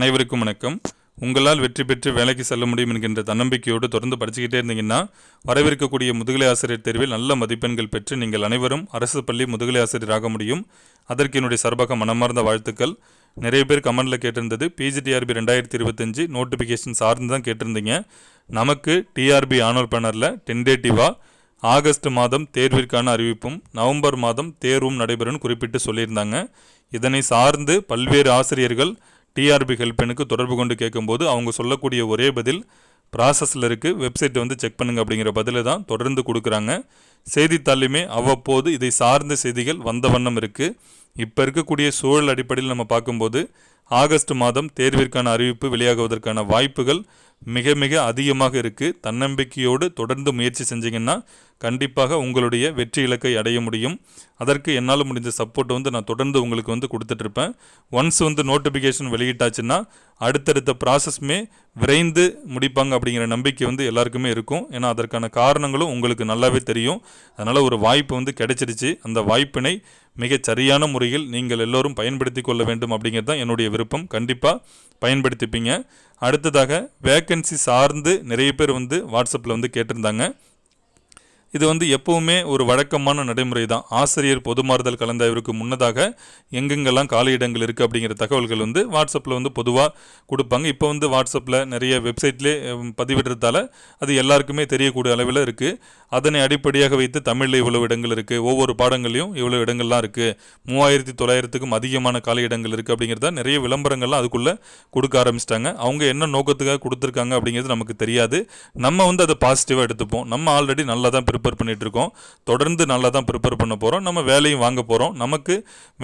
அனைவருக்கும் வணக்கம். உங்களால் வெற்றி பெற்று வேலைக்கு செல்ல முடியும் என்கின்ற தன்னம்பிக்கையோடு தொடர்ந்து படிச்சுக்கிட்டே இருந்தீங்கன்னா வரவிருக்கக்கூடிய முதுகலை ஆசிரியர் தேர்வில் நல்ல மதிப்பெண்கள் பெற்று நீங்கள் அனைவரும் அரசு பள்ளி முதுகலை ஆசிரியராக முடியும். அதற்கு என்னுடைய சார்பாக மனமார்ந்த வாழ்த்துக்கள். நிறைய பேர் கமெண்டில் கேட்டிருந்தது பிஜிடிஆர்பி ரெண்டாயிரத்தி இருபத்தஞ்சு நோட்டிஃபிகேஷன் சார்ந்து தான் கேட்டிருந்தீங்க. நமக்கு டிஆர்பி ஆனுவல் பேனரில் டென்டேட்டிவாக ஆகஸ்ட் மாதம் தேர்விற்கான அறிவிப்பும் நவம்பர் மாதம் தேர்வும் நடைபெறும்னு குறிப்பிட்டு சொல்லியிருந்தாங்க. இதனை சார்ந்து பல்வேறு ஆசிரியர்கள் டிஆர்பி ஹெல்ப்லைனுக்கு தொடர்பு கொண்டு கேட்கும்போது அவங்க சொல்லக்கூடிய ஒரே பதில் ப்ராசஸில் இருக்குது வெப்சைட்டை வந்து செக் பண்ணுங்க அப்படிங்கிற பதிலை தான் தொடர்ந்து கொடுக்குறாங்க. செய்தித்தாள்லையுமே அவ்வப்போது இதை சார்ந்த செய்திகள் வந்த வண்ணம் இருக்குது இப்போ இருக்கக்கூடிய சூழல் அடிப்படையில் நம்ம பார்க்கும்போது ஆகஸ்ட் மாதம் தேர்விற்கான அறிவிப்பு வெளியாகுவதற்கான வாய்ப்புகள் மிக மிக அதிகமாக இருக்குது தன்னம்பிக்கையோடு தொடர்ந்து முயற்சி செஞ்சீங்கன்னா கண்டிப்பாக உங்களுடைய வெற்றி இலக்கை அடைய முடியும். அதற்கு என்னால் முடிஞ்ச சப்போர்ட் வந்து நான் தொடர்ந்து உங்களுக்கு வந்து கொடுத்துட்ருப்பேன் ஒன்ஸ் வந்து நோட்டிஃபிகேஷன் வெளியிட்டாச்சுன்னா அடுத்தடுத்த ப்ராசஸ்மே விரைந்து முடிப்பாங்க அப்படிங்கிற நம்பிக்கை வந்து எல்லாருக்குமே இருக்கும். ஏன்னா அதற்கான காரணங்களும் உங்களுக்கு நல்லாவே தெரியும். அதனால் ஒரு வாய்ப்பு வந்து கிடைச்சிருச்சு. அந்த வாய்ப்பினை மிகச் சரியான முறையில் நீங்கள் எல்லோரும் பயன்படுத்தி கொள்ள வேண்டும் அப்படிங்கிறது தான் என்னுடைய விருப்பம். கண்டிப்பாக பயன்படுத்திப்பீங்க. அடுத்ததாக வேக்கன்சி சார்ந்து நிறைய பேர் வந்து வாட்ஸ்அப்பில் வந்து கேட்டிருந்தாங்க. இது வந்து எப்பவுமே ஒரு வழக்கமான நடைமுறை தான் ஆசிரியர் பொதுமாறுதல் கலந்தாய்விற்கு முன்னதாக எங்கெங்கெல்லாம் காலியிடங்கள் இருக்குது அப்படிங்கிற தகவல்கள் வந்து வாட்ஸ்அப்பில் வந்து பொதுவாக கொடுப்பாங்க. இப்போ வந்து வாட்ஸ்அப்பில் நிறைய வெப்சைட்லேயே பதிவிடுறதால அது எல்லாருக்குமே தெரியக்கூடிய அளவில் இருக்குது அதனை அடிப்படையாக வைத்து தமிழில் இவ்வளோ இடங்கள் இருக்குது ஒவ்வொரு பாடங்களையும் இவ்வளோ இடங்கள்லாம் இருக்குது மூவாயிரத்தி தொள்ளாயிரத்துக்கும் அதிகமான காலி இடங்கள் இருக்குது அப்படிங்கிறத நிறைய விளம்பரங்கள்லாம் அதுக்குள்ளே கொடுக்க ஆரம்பிச்சிட்டாங்க. அவங்க என்ன நோக்கத்துக்காக கொடுத்துருக்காங்க அப்படிங்கிறது நமக்கு தெரியாது. நம்ம வந்து அதை பாசிட்டிவாக எடுத்துப்போம். நம்ம ஆல்ரெடி நல்லா தான் ப்ரிப்பேர் பண்ணிகிட்ருக்கோம் தொடர்ந்து நல்லா தான் ப்ரிப்பேர் பண்ண போகிறோம் நம்ம வேலையும் வாங்க போகிறோம் நமக்கு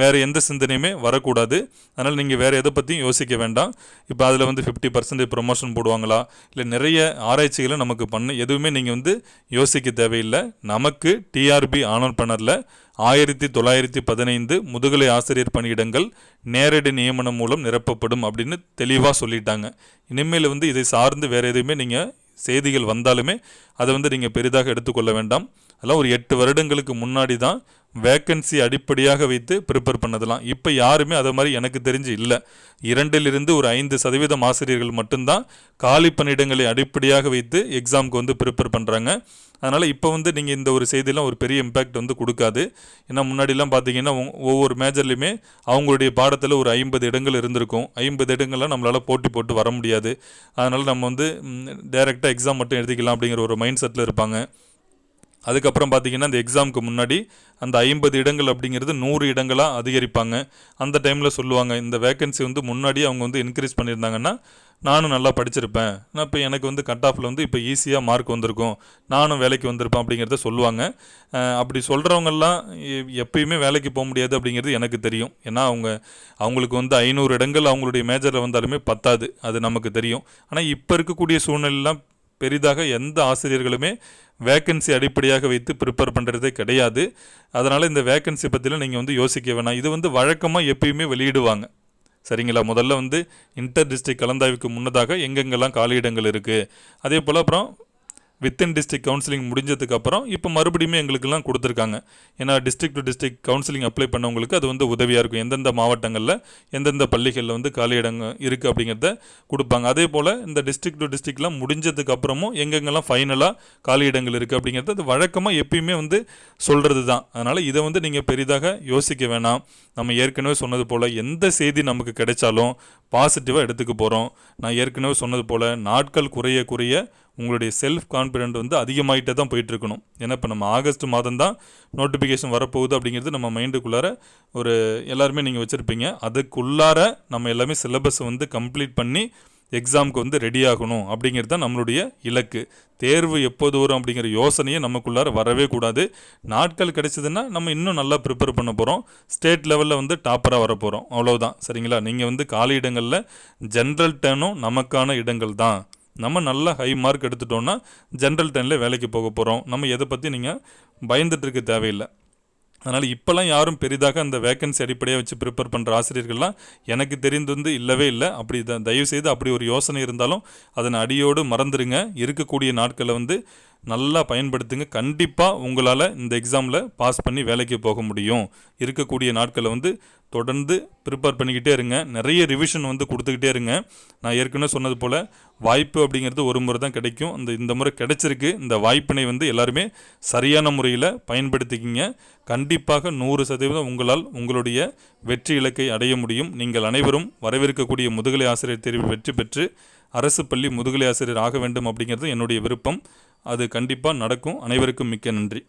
வேறு எந்த சிந்தனையுமே வரக்கூடாது. அதனால் நீங்கள் வேறு எதை பற்றியும் யோசிக்க வேண்டாம். இப்போ அதில் வந்து ஃபிஃப்டி பர்சன்டேஜ் ப்ரொமோஷன் போடுவாங்களா? இல்லை நிறைய ஆராய்ச்சிகளை நமக்கு பண்ண எதுவுமே நீங்கள் வந்து யோசிக்க தேவையில்லை. நமக்கு டிஆர்பி ஆனர் பண்ணரில் ஆயிரத்தி தொள்ளாயிரத்தி பதினைந்து முதுகலை ஆசிரியர் பணியிடங்கள் நேரடி நியமனம் மூலம் நிரப்பப்படும் அப்படின்னு தெளிவாக சொல்லிட்டாங்க. இனிமேல் வந்து இதை சார்ந்து வேறு எதுவுமே நீங்கள் செய்திகள் வந்தாலுமே அதை வந்து நீங்கள் பெரிதாக எடுத்துக்கொள்ள வேண்டாம். அதெல்லாம் ஒரு எட்டு வருடங்களுக்கு முன்னாடி தான் வேக்கன்சி அடிப்படையாக வைத்து ப்ரிப்பேர் பண்ணதெல்லாம். இப்போ யாருமே அதை மாதிரி எனக்கு தெரிஞ்சு இல்லை. இரண்டிலிருந்து ஒரு ஐந்து சதவீதம் ஆசிரியர்கள் மட்டும்தான் காலி பணியிடங்களை அடிப்படையாக வைத்து எக்ஸாமுக்கு வந்து ப்ரிப்பேர் பண்ணுறாங்க அதனால் இப்போ வந்து நீங்கள் இந்த ஒரு செய்தியெல்லாம் ஒரு பெரிய இம்பேக்ட் வந்து கொடுக்காது. ஏன்னா முன்னாடிலாம் பார்த்தீங்கன்னா ஒவ்வொரு மேஜர்லையுமே அவங்களுடைய பாடத்தில் ஒரு ஐம்பது இடங்கள் இருந்திருக்கும். ஐம்பது இடங்கள்லாம் நம்மளால் போட்டி போட்டு வர முடியாது. அதனால் நம்ம வந்து டைரெக்டாக எக்ஸாம் மட்டும் எழுதிக்கலாம் அப்படிங்கிற ஒரு மைண்ட் செட்டில் இருப்பாங்க. அதுக்கப்புறம் பார்த்திங்கன்னா அந்த எக்ஸாமுக்கு முன்னாடி அந்த ஐம்பது இடங்கள் அப்படிங்கிறது நூறு இடங்களாக அதிகரிப்பாங்க. அந்த டைமில் சொல்லுவாங்க இந்த வேகன்சி வந்து முன்னாடி அவங்க வந்து இன்க்ரீஸ் பண்ணியிருந்தாங்கன்னா நானும் நல்லா படிச்சிருப்பேன். நான் இப்போ எனக்கு வந்து கட் ஆஃபில் வந்து இப்போ ஈஸியாக மார்க் வந்திருக்கும். நானும் வேலைக்கு வந்திருப்பேன் அப்படிங்கிறத சொல்லுவாங்க. அப்படி சொல்கிறவங்கெல்லாம் எப்பயுமே வேலைக்கு போக முடியாது அப்படிங்கிறது எனக்கு தெரியும். ஏன்னா அவங்க அவங்களுக்கு வந்து ஐநூறு இடங்கள் அவங்களுடைய மேஜரில் வந்தாலுமே பத்தாது. அது நமக்கு தெரியும். ஆனால் இப்போ இருக்கக்கூடிய சூழ்நிலையெல்லாம் பெரிதாக எந்த ஆசிரியர்களுமே வேக்கன்சி அடிப்படையாக வைத்து ப்ரிப்பேர் பண்ணுறதே கிடையாது. அதனால் இந்த வேக்கன்சி பற்றிலாம் நீங்கள் வந்து யோசிக்க வேணாம். இது வந்து வழக்கமாக எப்பயுமே வெளியிடுவாங்க. சரிங்களா? முதல்ல வந்து இன்டர் டிஸ்ட்ரிக்ட் கலந்தாய்வுக்கு முன்னதாக எங்கெங்கெல்லாம் காலியிடங்கள் இருக்குது அதே போல் அப்புறம் வித்தின் டிஸ்ட்ரிக்ட் கவுன்சிலிங் முடிஞ்சதுக்கப்புறம் இப்போ மறுபடியுமே எங்களுக்கெல்லாம் கொடுத்துருக்காங்க. ஏன்னா district to district counselling apply பண்ணவங்களுக்கு அது வந்து உதவியாக இருக்கும். எந்தெந்த மாவட்டங்களில் எந்தெந்த பள்ளிகளில் வந்து காலியிடங்க இருக்குது அப்படிங்கிறத கொடுப்பாங்க. அதே போல் இந்த டிஸ்ட்ரிக்ட் டு டிஸ்ட்ரிக்ட்லாம் முடிஞ்சதுக்கப்புறமும் எங்கெங்கெல்லாம் ஃபைனலாக காலியிடங்கள் இருக்குது அப்படிங்கிறது அது வழக்கமாக எப்பயுமே வந்து சொல்கிறது தான் அதனால் இதை வந்து நீங்கள் பெரிதாக யோசிக்க வேணாம். நம்ம ஏற்கனவே சொன்னது போல் எந்த செய்தி நமக்கு கிடைச்சாலும் பாசிட்டிவாக எடுத்துக்க போகிறோம் நான் ஏற்கனவே சொன்னது போல் நாட்கள் குறைய குறைய உங்களுடைய செல்ஃப் கான்ஃபிடென்ட் வந்து அதிகமாகிட்டே தான் போயிட்டுருக்கணும். ஏன்னா இப்போ நம்ம ஆகஸ்ட் மாதம் தான் நோட்டிஃபிகேஷன் வரப்போகுது அப்படிங்கிறது நம்ம மைண்டுக்குள்ளார ஒரு எல்லாருமே நீங்கள் வச்சுருப்பீங்க. அதுக்குள்ளார நம்ம எல்லாமே சிலபஸை வந்து கம்ப்ளீட் பண்ணி எக்ஸாமுக்கு வந்து ரெடி ஆகணும் அப்படிங்கிறது தான் நம்மளுடைய இலக்கு. தேர்வு எப்போது வரும் அப்படிங்கிற யோசனையே நமக்குள்ளார வரவே கூடாது. நாட்கள் கிடைச்சதுன்னா நம்ம இன்னும் நல்லா ப்ரிப்பேர் பண்ண போகிறோம் ஸ்டேட் லெவலில் வந்து டாப்பராக வர போகிறோம் அவ்வளவுதான். சரிங்களா? நீங்கள் வந்து காலி இடங்களில் ஜென்ரல் டேர்னும் நமக்கான இடங்கள் தான் நம்ம நல்ல ஹை மார்க் எடுத்துட்டோம்னா ஜென்ரல் டெனில் வேலைக்கு போக போகிறோம் நம்ம எதை பற்றி நீங்கள் பயந்துட்டுருக்க தேவையில்லை. அதனால் இப்போல்லாம் யாரும் பெரிதாக அந்த வேக்கன்சி அடிப்படையாக வச்சு ப்ரிப்பேர் பண்ணுற ஆசிரியர்கள்லாம் எனக்கு தெரிந்து வந்து இல்லவே இல்லை. அப்படி த- தயவு செய்து அப்படி ஒரு யோசனை இருந்தாலும் அதனை அடியோடு மறந்துடுங்க இருக்கக்கூடிய நாட்களில் வந்து நல்லா பயன்படுத்துங்க. கண்டிப்பாக உங்களால் இந்த எக்ஸாமில் பாஸ் பண்ணி வேலைக்கு போக முடியும். இருக்கக்கூடிய நாட்களை வந்து தொடர்ந்து ப்ரிப்பேர் பண்ணிக்கிட்டே இருங்க. நிறைய ரிவிஷன் வந்து கொடுத்துக்கிட்டே இருங்க. நான் ஏற்கனவே சொன்னது போல் வாய்ப்பு அப்படிங்கிறது ஒரு முறை தான் கிடைக்கும். அந்த இந்த முறை கிடைச்சிருக்கு. இந்த வாய்ப்பினை வந்து எல்லாருமே சரியான முறையில் பயன்படுத்திக்கிங்க. கண்டிப்பாக நூறு சதவீதம் உங்களால் உங்களுடைய வெற்றி இலக்கை அடைய முடியும். நீங்கள் அனைவரும் வரவிருக்கக்கூடிய முதுகலை ஆசிரியர் தேர்வில் வெற்றி பெற்று அரசு பள்ளி முதுகலை ஆசிரியர் ஆக வேண்டும் அப்படிங்கிறது என்னுடைய விருப்பம். அது கண்டிப்பாக நடக்கும். அனைவருக்கும் மிக்க நன்றி.